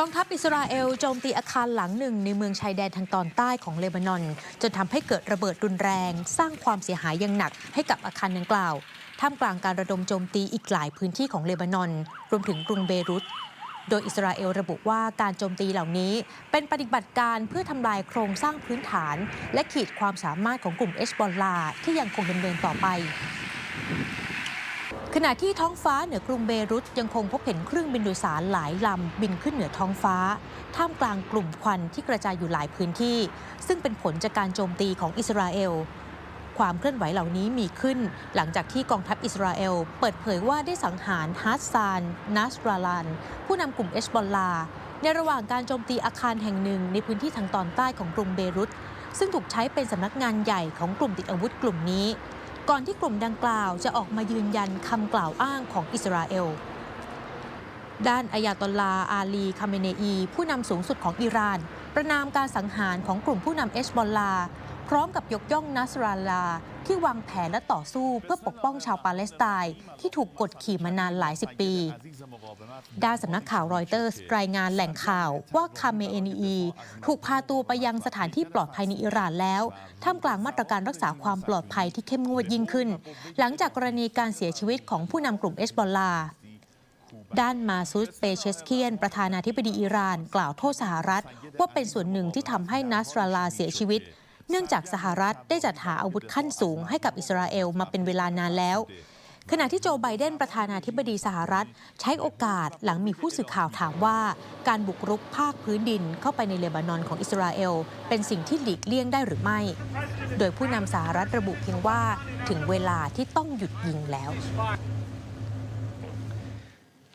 กองทัพอิสราเอลโจมตีอาคารหลังหนึ่งในเมืองชายแดนทางตอนใต้ของเลบานอน จนทำให้เกิดระเบิดรุนแรง สร้างความเสียหายอย่างหนักให้กับอาคารดังกล่าว ท่ามกลางการระดมโจมตีอีกหลายพื้นที่ของเลบานอน รวมถึงกรุงเบรุต โดยอิสราเอลระบุว่าการโจมตีเหล่านี้ เป็นปฏิบัติการเพื่อทำลายโครงสร้างพื้นฐาน และขีดความสามารถของกลุ่มเอชบอลลาที่ยังคงดำเนินต่อไป ขณะที่ท้องฟ้าเหนือกรุงเบรุตยังคงพบเห็นเครื่องบินโดยสารหลายลำบินขึ้นเหนือท้องฟ้า ท่ามกลางกลุ่มควันที่กระจายอยู่หลายพื้นที่ ซึ่งเป็นผลจากการโจมตีของอิสราเอล ความเคลื่อนไหวเหล่านี้มีขึ้น หลังจากที่กองทัพอิสราเอล เปิดเผยว่าได้สังหารฮัสซานนัสราลัน ผู้นำกลุ่มเอชบอลลา ในระหว่างการโจมตีอาคารแห่งหนึ่งในพื้นที่ทางตอนใต้ของกรุงเบรุตซึ่งถูกใช้เป็นสำนักงานใหญ่ของกลุ่มติดอาวุธกลุ่มนี้ ก่อนที่กลุ่มดังกล่าวจะออกมายืนยันคำกล่าวอ้างของอิสราเอล ด้านอายาตอลลาอาลี คาเมเนอี ผู้นำสูงสุดของอิหร่าน ประนามการสังหารของกลุ่มผู้นำเอชบอลลา พร้อมกับยกย่องนัสราลลา ที่วางแผนและต่อสู้เพื่อปกป้องชาวปาเลสไตน์ที่ถูกกดขี่มานานหลายสิบปี ด้านสำนักข่าวรอยเตอร์สรายงานแหล่งข่าวว่าคาเมเอนี ถูกพาตัวไปยังสถานที่ปลอดภัยในอิหร่านแล้ว ท่ามกลางมาตรการรักษาความปลอดภัยที่เข้มงวดยิ่งขึ้น หลังจากกรณีการเสียชีวิตของผู้นำกลุ่มเอชบอลลาด้านมาซุสเปเชสเคียน ประธานาธิบดีอิหร่าน กล่าวโทษสหรัฐ ว่าเป็นส่วนหนึ่งที่ทำให้นัสราลาเสียชีวิต เนื่องจากสหรัฐได้จัดหาอาวุธขั้นสูงให้กับอิสราเอลมาเป็นเวลานานแล้ว ขณะที่โจไบเดนประธานาธิบดีสหรัฐ ใช้โอกาสหลังมีผู้สื่อข่าวถามว่า การบุกรุกภาคพื้นดินเข้าไปในเลบานอนของอิสราเอล เป็นสิ่งที่หลีกเลี่ยงได้หรือไม่ โดยผู้นำสหรัฐระบุเพียงว่าถึงเวลาที่ต้องหยุดยิงแล้ว